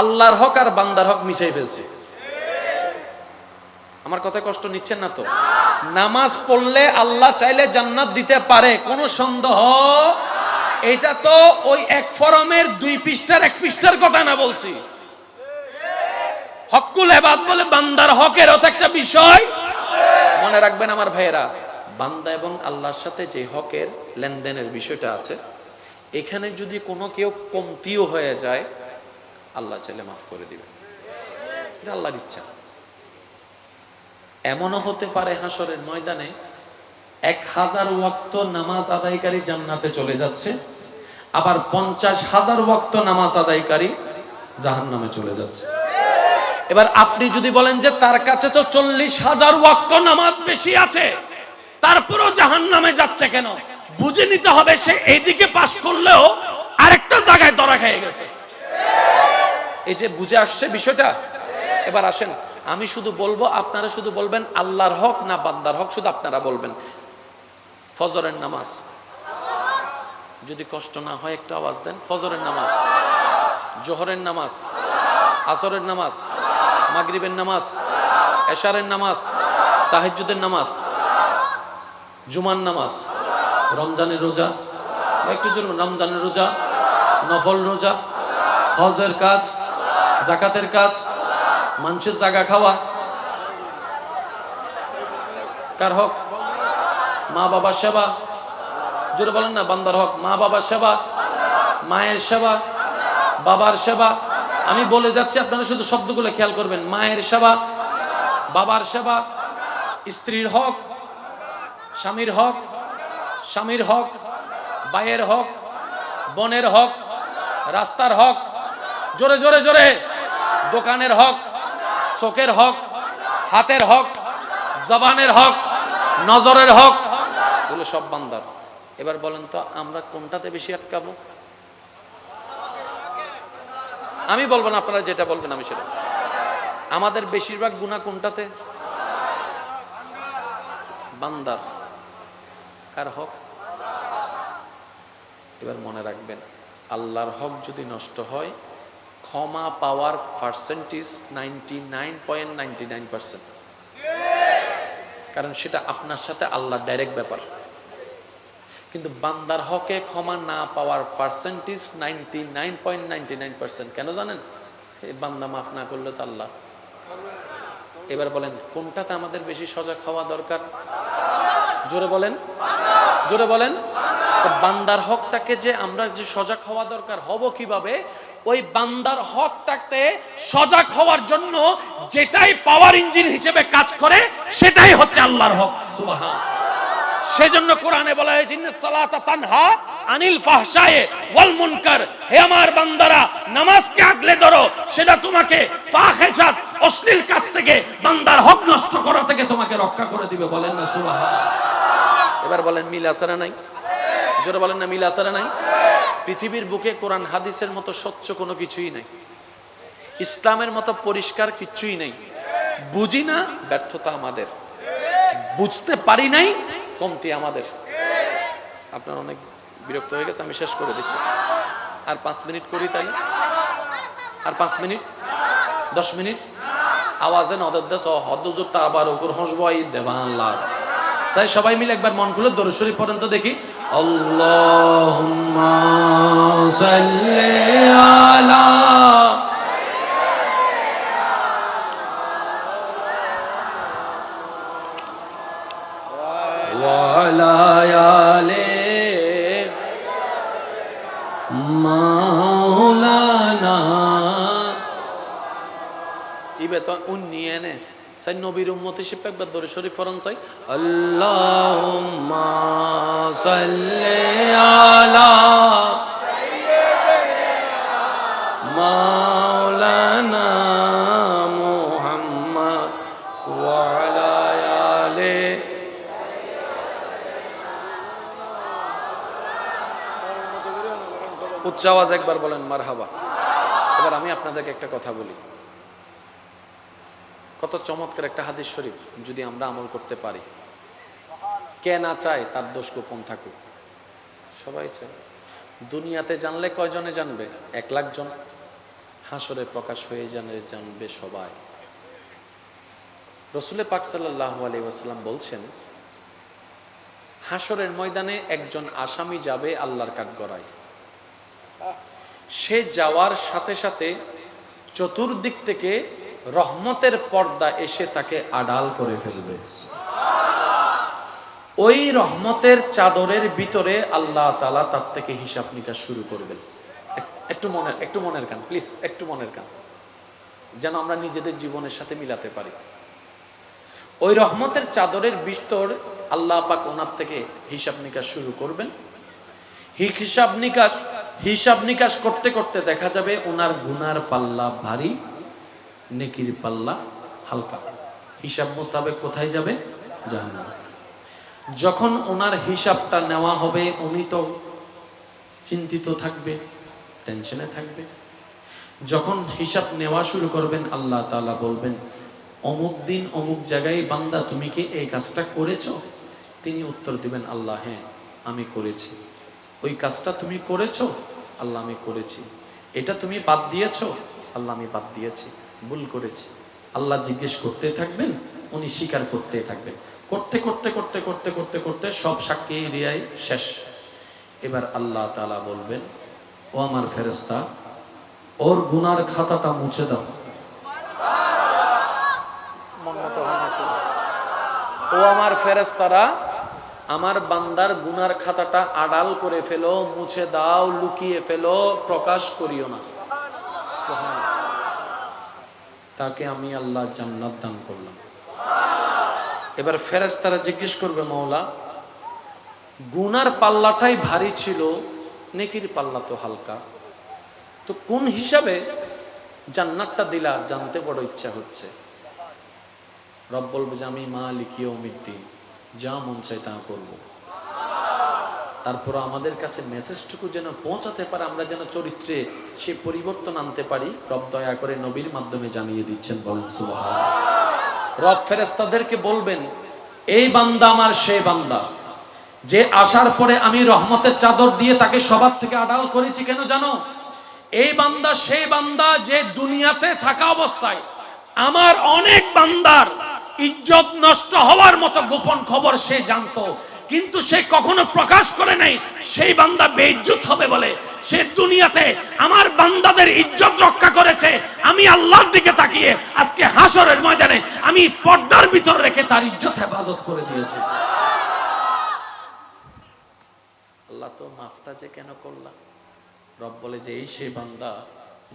আল্লাহর হক আর বান্দার হক মিশাই ফেলছে। আমার কথায় কষ্ট নিচ্ছেন না তো? নামাজ পড়লে আল্লাহ চাইলে জান্নাত দিতে পারে, কোনো সন্দেহ? এটা তো ওই এক ফরমের দুই পৃষ্ঠার, এক পৃষ্ঠার কথা না বলছি। হকুল এবাদ বলে বান্দার হকের অত একটা বিষয়। মনে রাখবেন আমার ভাইয়েরা, বান্দা এবং আল্লাহর সাথে যে হকের লেনদেনের বিষয়টা আছে, এখানে যদি কোনো কেউ কমতিও হয়ে যায় আল্লাহ চাইলে মাফ করে দিবে এটা আল্লাহর ইচ্ছা। এমনও হতে পারে হাসরের ময়দানে এক হাজার ওয়াক্ত নামাজ আদায়কারী জান্নাতে চলে যাচ্ছে, আবার পঞ্চাশ হাজার ওয়াক্ত নামাজ আদায়কারী জাহান নামে চলে যাচ্ছে। এবার আপনি যদি বলেন যে তার কাছে তো চল্লিশ হাজার ওয়াক্ত নামাজ বেশি আছে, তারপরেও জাহান নামে যাচ্ছে কেন? বুঝে নিতে হবে সে এইদিকে পাশ করলেও আরেকটা জায়গায় ধরা খেয়ে গেছে। এই যে বুঝে আসছে বিষয়টা? এবার আসেন, আমি শুধু বলব, আপনারা শুধু বলবেন, আল্লাহর হক না বান্দার হক, শুধু আপনারা বলবেন। ফজরের নামাজ। যদি কষ্ট না হয়, একটু আওয়াজ দেন। ফজরের নামাজ। জোহরের নামাজ। আসরের নামাজ। মাগরিবের নামাজ। এশারের নামাজ। তাহিজুদের নামাজ। জুমার নামাজ। রমজানের রোজা। একটু জোর রমজানের রোজা। নফল রোজা। হজের কাজ। জাকাতের কাজ? মানুষের জায়গা খাওয়া? কার হক? মা বাবার সেবা? জোরে বলেন না, বান্দার হক। মা বাবার সেবা? মায়ের সেবা? বাবার সেবা? আমি বলে যাচ্ছি, আপনারা শুধু শব্দগুলো খেয়াল করবেন। মায়ের সেবা? বাবার সেবা? স্ত্রীর হক? স্বামীর হক? স্বামীর হক? ভাইয়ের হক? বোনের হক? রাস্তার হক? জোরে জোরে জোরে! দোকানের হক, চোখের হক, হাতের হক, জবানের হক, নজরের হক, এগুলো সব বান্দার। এবার বলেন তো, আমরা কোনটাতে বেশি আটকাবো? আমি বলব না, আপনারা যেটা বলবেন আমি সেটা। আমাদের বেশিরভাগ গুণা কোনটাতে? বান্দার। কার হক? এবার মনে রাখবেন, আল্লাহর হক যদি নষ্ট হয় ক্ষমা পাওয়ার percentage nine point ninety nine percent কারণ সেটা আপনার সাথে আল্লাহ ডাইরেক্ট ব্যাপার। কিন্তু বান্দার হকে ক্ষমা না পাওয়ার percentage ninety nine point nine percent কেন জানেন? এই বান্দা মাফ না করলে তো আল্লাহ। এবার বলেন, কোনটাতে আমাদের বেশি সজাগ হওয়া দরকার? জোরে বলেন। জোরে বলেন। বান্দার হকটাকে যে আমরা যে সজাগ হওয়া দরকার, হব কীভাবে? ওই বান্দার হকটাকে সজাগ হওয়ার জন্য যেটাই পাওয়ার ইঞ্জিন হিসেবে কাজ করে, সেটাই হচ্ছে আল্লাহর হক। সুবহান। সেজন্য কোরআনে বলা হয়েছে সালাতা তানহা আনিল ফাহশায়ে ওয়াল মুনকার। হে আমার বান্দারা, নামাজকে আগলে ধরো, সেটা তোমাকে ফাহেসাত অশ্লীল কাজ থেকে, বান্দার হক নষ্ট করা থেকে তোমাকে রক্ষা করে দিবে। বলেন না, সুবহান। এবার বলেন, মিল আসারা নাই? জোরে বলেন না, মিল আসারা নাই? পৃথিবীর বুকে কোরআন হাদিসের মতো স্বচ্ছ কোনো কিছুই নাই। ইসলামের মতো পরিষ্কার কিছুই নেই। বুঝি না, ব্যর্থতা আমাদের। বুঝতে পারি নাই, কমতি আমাদের। আপনার অনেক বিরক্ত হয়ে গেছে, আমি শেষ করে দিচ্ছি। আর পাঁচ মিনিট করি তাহলে? আর পাঁচ মিনিট? দশ মিনিট? আওয়াজে হদ্দুজুর তার আবার ওপর হসবাই দেবান লাভ সাই সবাই মিলে একবার মন খুলে দরশরী পর্যন্ত দেখি। اللهم صل على وعلى آل مولانا. সাই নবীর উম্মত হিসেবে একবার দরে শরীফ ফরন চাই আল্লাহুম্মা সাল্লি আলা মাওলানা মুহাম্মদ ওয়া আলা উচ্চ আওয়াজ একবার বলেন, মারহাবা। এবার আমি আপনাদেরকে একটা কথা বলি। কত চমৎকার একটা হাদিস শরীফ, যদি আমরা আমল করতে পারি। কে না চায়, তার দোষ গোপন থাকুক। সবাই চায়। দুনিয়াতে জানলে কয়জনে জানবে? এক লাখ জন। হাসরে প্রকাশ হয়ে জানে, জানবে সবাই। রসুলে পাক সাল্লাহ আলী বলছেন, হাসরের ময়দানে একজন আসামি যাবে আল্লাহর কাঠগড়ায় সে যাওয়ার সাথে সাথে চতুর্দিক থেকে রহমতের পর্দা এসে তাকে আড়াল করে ফেলবে। ওই রহমতের চাদরের ভিতরে আল্লাহ তালা তার থেকে হিসাব নিকাশ শুরু করবেন। একটু মনের একটু মনের কান, প্লিজ, একটু মনের কান। যেন আমরা নিজেদের জীবনের সাথে মিলাতে পারি। ওই রহমতের চাদরের ভিতর আল্লাহ পাক ওনার থেকে হিসাব নিকাশ শুরু করবেন। হিসাব নিকাশ হিসাব নিকাশ করতে করতে দেখা যাবে ওনার গুনার পাল্লা ভারী। নেকির পাল্লা হালকা। হিসাব মোতাবেক কোথায় যাবে? জাহান্নাম। যখন ওনার হিসাবটা নেওয়া হবে, উনি তো চিন্তিত থাকবে, টেনশনে থাকবে। যখন হিসাব নেওয়া শুরু করবেন, আল্লাহ তাআলা বলবেন, অমুক দিন অমুক জায়গায় বান্দা, তুমি কি এই কাজটা করেছ? তিনি উত্তর দিবেন, আল্লাহ হ্যাঁ আমি করেছি। ওই কাজটা তুমি করেছ? আল্লাহ, আমি করেছি। এটা তুমি বাদ দিয়েছ? আল্লাহ, আমি বাদ দিয়েছি। ভুল করেছি। আল্লাহ জিজ্ঞেস করতে থাকবেন, উনি স্বীকার করতে থাকবেন। করতে করতে করতে করতে করতে করতে সব সাক্ষী এরিয়ায় শেষ। এবার আল্লাহ তাআলা বলবেন, ও আমার ফেরেস্তা ওর গুনার খাতাটা মুছে দাও। ও আমার ফেরেস্তারা আমার বান্দার গুনার খাতাটা আড়াল করে ফেলো, মুছে দাও, লুকিয়ে ফেলো, প্রকাশ করিও না। তাকে আমি আল্লাহ জান্নাত দান করলাম। এবার ফেরেস্তারা জিজ্ঞেস করবে মৌলা গুনার পাল্লাটাই ভারী ছিল, নেকির পাল্লা তো হালকা। তো কোন হিসাবে জান্নাতটা দিলা? জানতে বড় ইচ্ছা হচ্ছে। রব বলবে যে, আমি মা লিখিয়ে অমিদ্দিন যা মন চাই তা করব। তারপর আমাদের কাছে মেসেজটুকু যেন পৌঁছাতে পারে, আমরা যেন চরিত্রে সে পরিবর্তন আনতে পারি, রব দয়া করে নবীর মাধ্যমে জানিয়ে দিচ্ছেন, বলেন রব ফেরেস্তাদেরকে বলবেন, এই বান্দা আমার সে বান্দা। যে আসার পরে আমি রহমতের চাদর দিয়ে তাকে সবার থেকে আড়াল করেছি, কেন জানো? এই বান্দা সেই বান্দা যে দুনিয়াতে থাকা অবস্থায় আমার অনেক বান্দার ইজ্জত নষ্ট হওয়ার মতো গোপন খবর সে জানতো। কিন্তু সে কখনো প্রকাশ করে নাই, সেই বান্দা বেইজ্জত হবে বলে। সে দুনিয়াতে আমার বান্দাদের ইজ্জত রক্ষা করেছে, আমি আল্লাহর দিকে তাকিয়ে আজকে হাসরের ময়দানে আমি পর্দার ভিতর রেখে তার ইজ্জত হেফাজত করে দিয়েছি। আল্লাহ তো মাফটা যে কেন করলাম রব বলে যে, এই সে বান্দা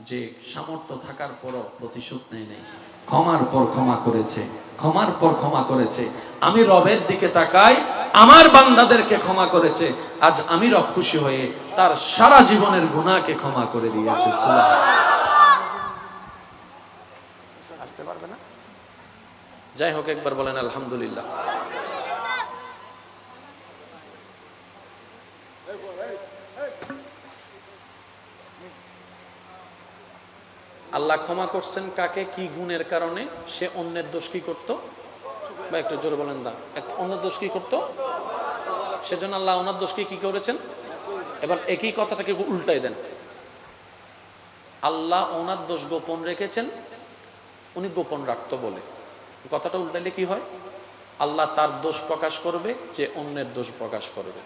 যে সামর্থ্য থাকার পরও প্রতিশোধ নেয় নেই। ক্ষমার পর ক্ষমা করেছে, ক্ষমার পর ক্ষমা করেছে। আমি রবের দিকে তাকাই, আমার বান্দাদেরকে ক্ষমা করেছে। আজ আমি রব খুশি হয়ে তার সারা জীবনের গুণাকে ক্ষমা করে দিয়েছে। যাই হোক, একবার বলেন আলহামদুলিল্লাহ। আল্লাহ ক্ষমা করছেন কাকে? কি গুণের কারণে? সে অন্যের দোষ কি করতো? বা একটু জোরে বলেন এক- অন্যের দোষ কি করতো? সেজন্য আল্লাহ ওনার দোষকে কি করেছেন? এবার একই কথাটাকে উল্টাই দেন। আল্লাহ ওনার দোষ গোপন রেখেছেন, উনি গোপন রাখতো বলে। কথাটা উল্টাইলে কি হয়? আল্লাহ তার দোষ প্রকাশ করবে, যে অন্যের দোষ প্রকাশ করবে।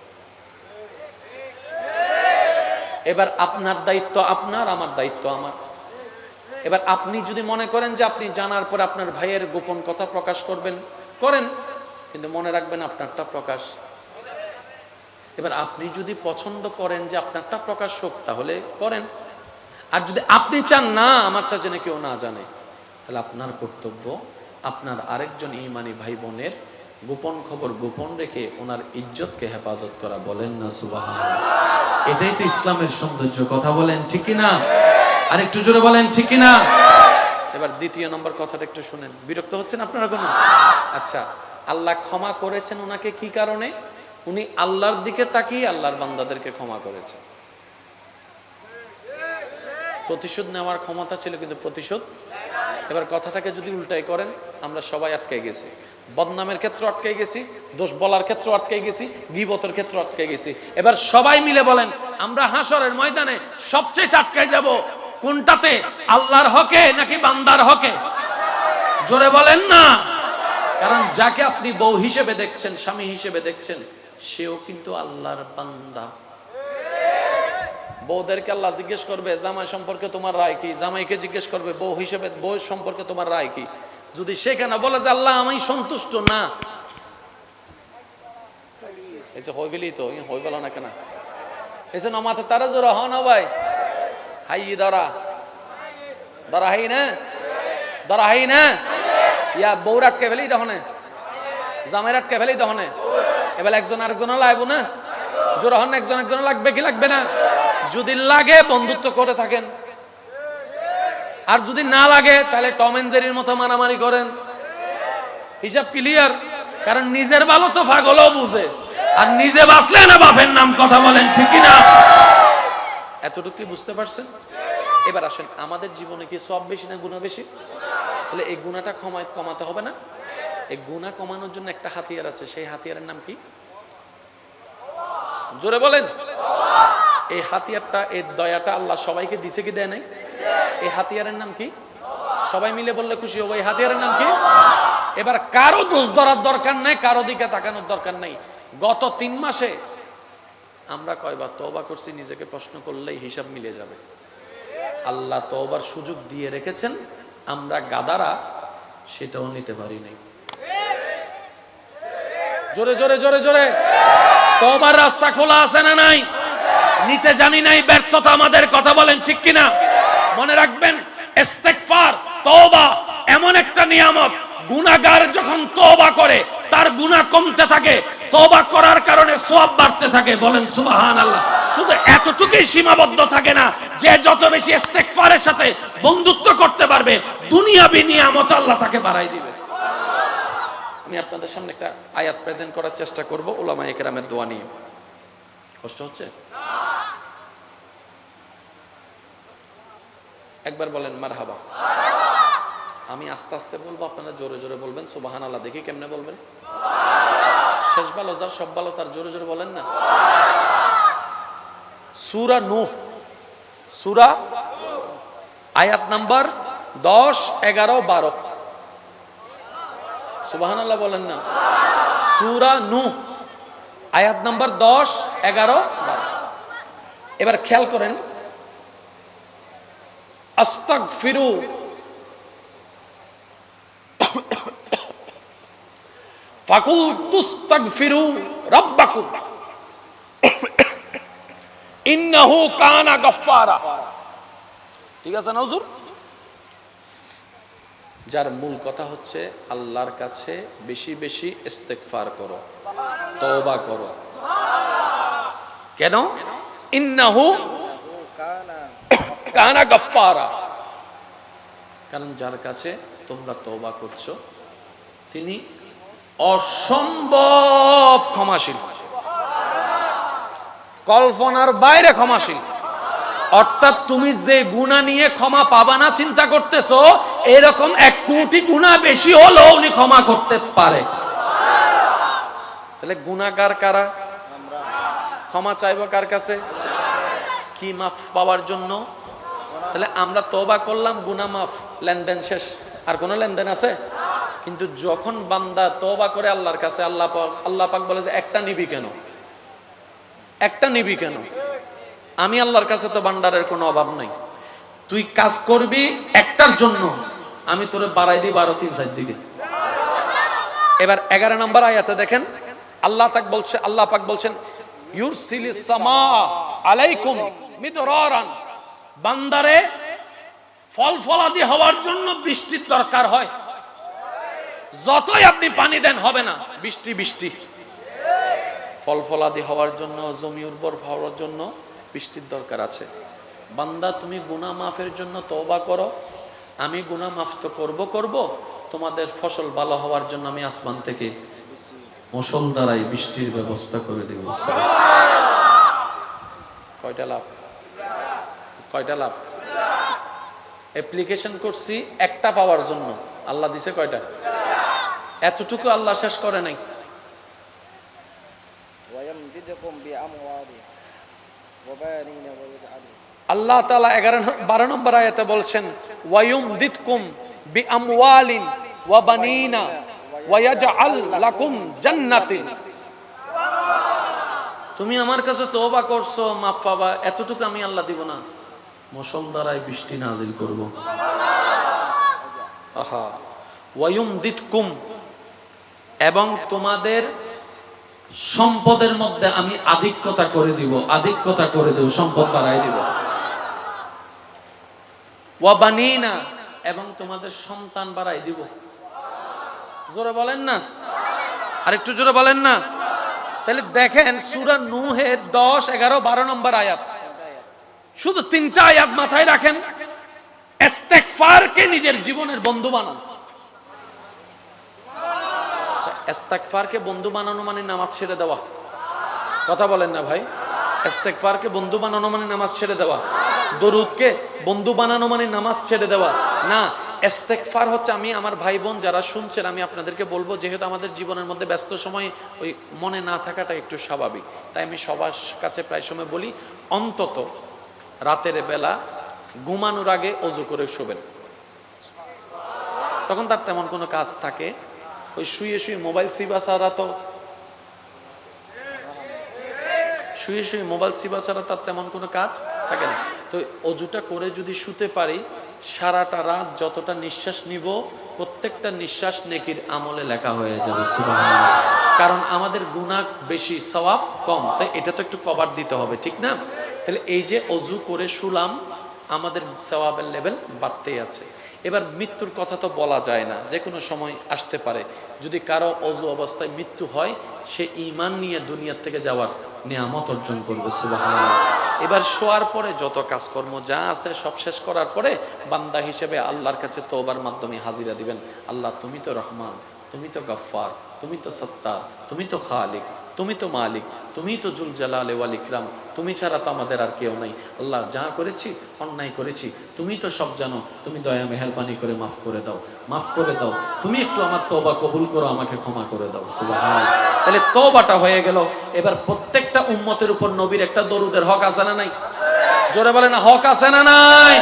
এবার আপনার দায়িত্ব আপনার, আমার দায়িত্ব আমার। এবার আপনি যদি মনে করেন যে আপনি জানার পর আপনার ভাইয়ের গোপন কথা প্রকাশ করবেন, করেন, কিন্তু মনে রাখবেন আপনারটা প্রকাশ। এবার আপনি যদি পছন্দ করেন যে আপনারটা প্রকাশ হোক, তাহলে করেন। আর যদি আপনি চান, না, আমারটা যেন কেউ না জানে, তাহলে আপনার কর্তব্য আপনার আরেকজন ইমানি ভাই বোনের গোপন খবর গোপন রেখে ওনার ইজ্জতকে হেফাজত করা। বলেন না সুবাহ এটাই তো ইসলামের সৌন্দর্য। কথা বলেন ঠিকই না আর একটু জোরে বলেন ঠিকই না এবার দ্বিতীয় নম্বর কথাটা একটু শুনেন। বিরক্ত হচ্ছেন আপনারা কোনো? আচ্ছা আল্লাহ ক্ষমা করেছেন ওনাকে কি কারণে? উনি আল্লাহর দিকে তাকিয়ে আল্লাহর বান্দাদেরকে ক্ষমা করেছে প্রতিশোধ নেওয়ার ক্ষমতা ছিল, কিন্তু প্রতিশোধ? এবার কথাটাকে যদি উল্টাই করেন, আমরা সবাই আটকে গেছি। বদনামের ক্ষেত্রে আটকে গেছি, দোষ বলার ক্ষেত্রে আটকে গেছি, গিবতের ক্ষেত্রে আটকে গেছি। এবার সবাই মিলে বলেন, আমরা হাসরের ময়দানে সবচেয়ে আটকে যাব। কোনটাতে? আল্লাহর হকে নাকি বান্দার হকে? জোরে বলেন না। কারণ যাকে আপনি বউ হিসেবে দেখছেন, স্বামী হিসেবে দেখছেন, সেও কিন্তু আল্লাহর বান্দা। বউদেরকে আল্লাহ জিজ্ঞেস করবে, জামাই সম্পর্কে তোমার রায় কি? জামাইকে জিজ্ঞেস করবে, বউ হিসেবে, বউ সম্পর্কে তোমার রায় কি? যদি সেখানে বলে যে, আল্লাহ আমি সন্তুষ্ট না। এই যে হইবেলি তো ই হই গেল না কেন? এই যে নমাতে তারা জোরা হ না ভাই হাই দরা দরা হাই না দরা হাই না ইয়া বউর আটকে ফেলি তখনে জামাইর আটকে ফেলি তখনে এবার একজন আরেকজন লাগবো না জোরা হন একজন একজন লাগবে কি লাগবে না যদি লাগে বন্ধুত্ব করে থাকেন আর যদি না লাগে তাহলে টম এন্ড জেরির মতো মারামারি করেন। হিসাব ক্লিয়ার কারণ নিজের ভালো তো পাগলও বুঝে। আর নিজে বাঁচলে না বাপের নাম কথা বলেন ঠিকই না এতটুকু বুঝতে পারছেন? এবার আসেন, আমাদের জীবনে কি সব বেশি না গুণা বেশি? তাহলে এই গুণাটা ক্ষমায় কমাতে হবে না? এই গুণা কমানোর জন্য একটা হাতিয়ার আছে, সেই হাতিয়ারের নাম কি? জোরে বলেন। এই হাতিয়ারটা, এই দয়াটা আল্লাহ সবাইকে দিছে কি দেয় নাই? এই হাতিয়ারের নাম কি? সবাই মিলে বললে খুশি হব, এই হাতিয়ারের নাম কি? এবার কারও দোষ ধরার দরকার নাই, কারও দিকে তাকানোর দরকার নাই। গত তিন মাসে আমরা কয়বার তওবা করছি, নিজেকে প্রশ্ন করলেই হিসাব মিলে যাবে। আল্লাহ তওবার সুযোগ দিয়ে রেখেছেন, আমরা গাদারা সেটাও নিতে পারি নাই। জোরে জোরে জোরে জোরে। তওবার রাস্তা খোলা আছে না নাই? নিতে জানি নাই, ব্যর্থতা আমাদের কথা বলেন ঠিক কিনা? মনে রাখবেন তওবা এমন একটা নিয়ামত, গুনাহগার যখন তওবা করে তার গুনাহ কমতে থাকে, তওবা করার কারণে সওয়াব বাড়তে থাকে। বলেন, সুবহানাল্লাহ। শুধু এতটুকুই সীমাবদ্ধ থাকে না, যে যত বেশি ইস্তেগফারের সাথে বন্ধুত্ব করতে পারবে, দুনিয়াবি নিয়ামত আল্লাহ তাকে বাড়াই দিবে। আমি আপনাদের সামনে একটা আয়াত প্রেজেন্ট করার চেষ্টা করব ওলামা একরামের দোয়া নিয়ে। কষ্ট হচ্ছে? একবার বলেন মার হাবা আমি আস্তে আস্তে বলব, আপনারা জোরে জোরে বলবেন সুবাহান আল্লাহ দেখি কেমনে বলবেন। শেষ ভালো, যার সব ভালো তার জোরে জোরে বলেন না। সুরা নূহ, সুরা আয়াত নাম্বার দশ, এগারো, বারো। সুবাহান আল্লাহ বলেন না। সুরা নূহ, আয়াত নাম্বার দশ, এগারো, বারো। এবার খেয়াল করেন আস্তাক ফিরু ফাকুল ঠিক আছে না যার মূল কথা হচ্ছে আল্লাহর কাছে বেশি বেশি ইস্তেগফার করো, তওবা করো। কেন? ইন্নাহু কানা গফফারা। কারণ যার কাছে তোমরা তওবা করছ, তিনি অসম্ভব ক্ষমাশীল। কল্পনার বাইরে ক্ষমাশীল। অর্থাৎ তুমি যে গুণা নিয়ে ক্ষমা পাবা না, চিন্তা করতেছো, এরকম এক কোটি গুণা বেশি হলেও উনি ক্ষমা করতে পারে। তাহলে গুণাগার কারা? ক্ষমা চাইব কার কাছে? কি মাফ পাওয়ার জন্য? তাহলে আমরা তবা করলাম গুনা মাফ, লেনদেন শেষ। আর কোনো লেনদেন আছে? কিন্তু যখন বান্দা তবা করে আল্লাহর কাছে, আল্লাহ আল্লাহ পাক বলে যে, একটা নিবি কেন? একটা নিবি কেন? আমি আল্লাহর কাছে তো বান্ডারের কোনো অভাব নাই। তুই কাজ করবি একটার জন্য, আমি তোরে বাড়াই দিই বারো তিন সাইড দিকে। এবার এগারো নম্বর আয়াতে দেখেন, আল্লাহ তাক বলছে, আল্লাহ পাক বলছেন ইউরসিলিস সামা আলাইকুম মিদরারান বান্দারে ফল ফলাদি হওয়ার জন্য বৃষ্টির দরকার হয়। যতই আপনি পানি দেন, হবে না। বৃষ্টি বৃষ্টি। ফল ফলাদি হওয়ার জন্য, জমি উর্বর হওয়ার জন্য বৃষ্টির দরকার আছে। বান্দা, তুমি গুনাহ মাফের জন্য তওবা করো। আমি গুনাহ মাফ তো করব করব। তোমাদের ফসল ভালো হওয়ার জন্য আমি আসমান থেকে মশল দ্বারাই বৃষ্টির ব্যবস্থা করে দেব। কয়টা লাভ? কয়টা লাভ? অ্যাপ্লিকেশন করছি একটা পাওয়ার জন্য। আল্লাহ দিছে কয়টা? এতটুকু আল্লাহ শেষ করে নাই। আল্লাহ তালা এগারো বারো নম্বর আয়াতে বলছেন ওয়ায়ুম দিতকুম বি আমওয়ালিন ওয়া বানিনা ওয়াজাআল লাকুম জান্নাতিন। তুমি আমার কাছে তওবা করছ মাপ পাবা এতটুকু আমি আল্লাহ দিব না। মশল দ্বারায় বৃষ্টি নাজিল করব। আহা। ওয়ায়ুম দিতকুম এবং তোমাদের সম্পদের মধ্যে আমি আধিক্যতা করে দিব, আধিক্যতা করে দেব, সম্পদ বাড়াই দিব। ওয়াবানিনা এবং তোমাদের সন্তান বাড়াই দিব। জোরে বলেন না? আর একটু জোরে বলেন না? তাহলে দেখেন সুরা নুহের দশ, এগারো, বারো নম্বর আয়াত। শুধু তিনটা আয়াত মাথায় রাখেন এস্তেকফারকে নিজের জীবনের বন্ধু বানান। এস্তেকফারকে বন্ধু বানানো মানে নামাজ ছেড়ে দেওয়া। কথা বলেন না ভাই। এস্তেকফারকে বন্ধু বানানো মানে নামাজ ছেড়ে দেওয়া। দরুদকে বন্ধু বানানো মানে নামাজ ছেড়ে দেওয়া। না এস্তেকফার হচ্ছে আমি, আমার ভাই বোন যারা শুনছেন, আমি আপনাদেরকে বলব, যেহেতু আমাদের জীবনের মধ্যে ব্যস্ত সময়, ওই মনে না থাকাটা একটু স্বাভাবিক। তাই আমি সবার কাছে প্রায় সময় বলি, অন্তত রাতের বেলা ঘুমানোর আগে অজু করে শোবেন। তখন তার তেমন কোনো কাজ থাকে ওই শুয়ে শুয়ে মোবাইল সিবা ছাড়া তো শুয়ে শুয়ে মোবাইল সিবা ছাড়া তার তেমন কোনো কাজ থাকে না। তো অজুটা করে যদি শুতে পারি, সারাটা রাত যতটা নিঃশ্বাস নিব, প্রত্যেকটা নিঃশ্বাস নেকির আমলে লেখা হয়ে যাবে কারণ আমাদের গুণা বেশি, সওয়াব কম, তাই এটা তো একটু কভার দিতে হবে, ঠিক না? তাহলে এই যে অজু করে শুলাম, আমাদের সওয়াবের লেভেল বাড়তেই আছে। এবার মৃত্যুর কথা তো বলা যায় না, যে কোনো সময় আসতে পারে। যদি কারও অজু অবস্থায় মৃত্যু হয়, সে ইমান নিয়ে দুনিয়ার থেকে যাওয়ার নিয়ামত অর্জন করবে সুবাহ এবার শোয়ার পরে যত কাজকর্ম যা আছে সব শেষ করার পরে বান্দা হিসেবে আল্লাহর কাছে তোবার মাধ্যমে হাজিরা দিবেন। আল্লাহ, তুমি তো রহমান। তুমি তো গফফার, তুমি তো সত্তার, তুমি তো খালিক, তুমি তো মালিক, তুমি তো জুল জালাল ওয়াল ইকরাম, তুমি ছাড়া তো আমাদের আর কেউ নাই। আল্লাহ যা করেছি, অন্যায় করেছি, তুমি তো সব জানো, তুমি দয়া, মেহরবানি করে মাফ করে দাও, মাফ করে দাও। তুমি একটু আমার তওবা কবুল করো, আমাকে ক্ষমা করে দাও। তাহলে তওবাটা হয়ে গেল। এবার প্রত্যেকটা উম্মতের উপর নবীর একটা দরুদের হক আছে না নাই? জোরে বলে না, হক আছে না নাই?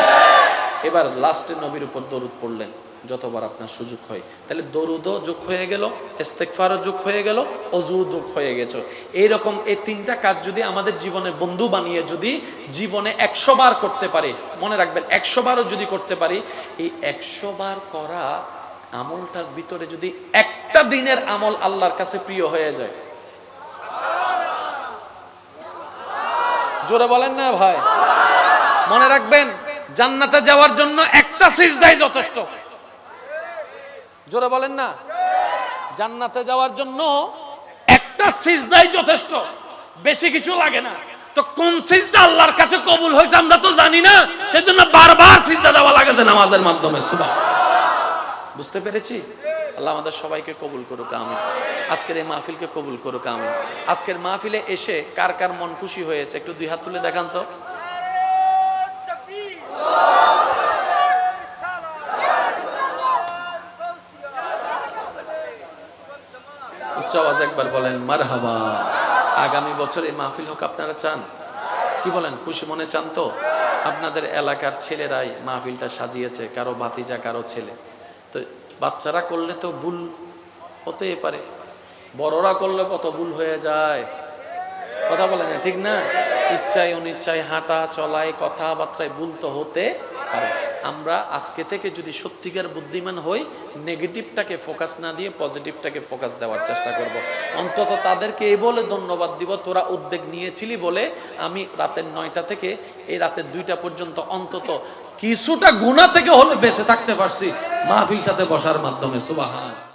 এবার লাস্টে নবীর উপর দরুদ পড়লেন, যতবার আপনার সুযোগ হয়। তাহলে দরুদও যোগ হয়ে গেল ইস্তেকফারও যোগ হয়ে গেল অজু যোগ হয়ে গেছে। এইরকম এই তিনটা কাজ যদি আমাদের জীবনে বন্ধু বানিয়ে যদি জীবনে একশো বার করতে পারি, মনে রাখবেন, একশো বারও যদি করতে পারি, এই একশো বার করা আমলটার ভিতরে যদি একটা দিনের আমল আল্লাহর কাছে প্রিয় হয়ে যায়। জোরে বলেন না ভাই। মনে রাখবেন জান্নাতে যাওয়ার জন্য একটা সিজদাই যথেষ্ট। জোরে বলেন না। জান্নাতে যাওয়ার জন্য একটা সিজদাই যথেষ্ট। বেশি কিছু লাগে না। তো কোন সিজদা আল্লাহর কাছে কবুল হয়েছে আমরা তো জানি না। সেজন্য বারবার সিজদা দেওয়া লাগে যে নামাজের মাধ্যমে সুবাহ বুঝতে পেরেছি? আল্লাহ আমাদের সবাইকে কবুল করুক আমি আজকের এই মাহফিলকে কবুল করুক আমি আজকের মাহফিলে এসে কার কার মন খুশি হয়েছে, একটু দুই হাত তুলে দেখান তো। মাহফিল হোক, আপনারা চান? কি বলেন, খুশি মনে চান তো? আপনাদের এলাকার ছেলেরাই মাহফিলটা সাজিয়েছে, কারও বাতিজা কারও ছেলে। তো বাচ্চারা করলে তো ভুল হতেই পারে। বড়রা করলে কত ভুল হয়ে যায়। কথা বলে না, ঠিক না? ইচ্ছায়, অনিচ্ছায়, হাঁটা, চলায়, কথাবার্তায় ভুল তো হতে পারে। আমরা আজকে থেকে যদি সত্যিকার বুদ্ধিমান হই, নেগেটিভটাকে ফোকাস না দিয়ে পজিটিভটাকে ফোকাস দেওয়ার চেষ্টা করব। অন্তত তাদেরকে এই বলে ধন্যবাদ দিব, তোরা উদ্যোগ নিয়েছিলি বলে আমি রাতের নয়টা থেকে এই রাতের দুইটা পর্যন্ত অন্তত কিছুটা গুণা থেকে হলে বেঁচে থাকতে পারছি, মাহফিলটাতে বসার মাধ্যমে, সুবাহান।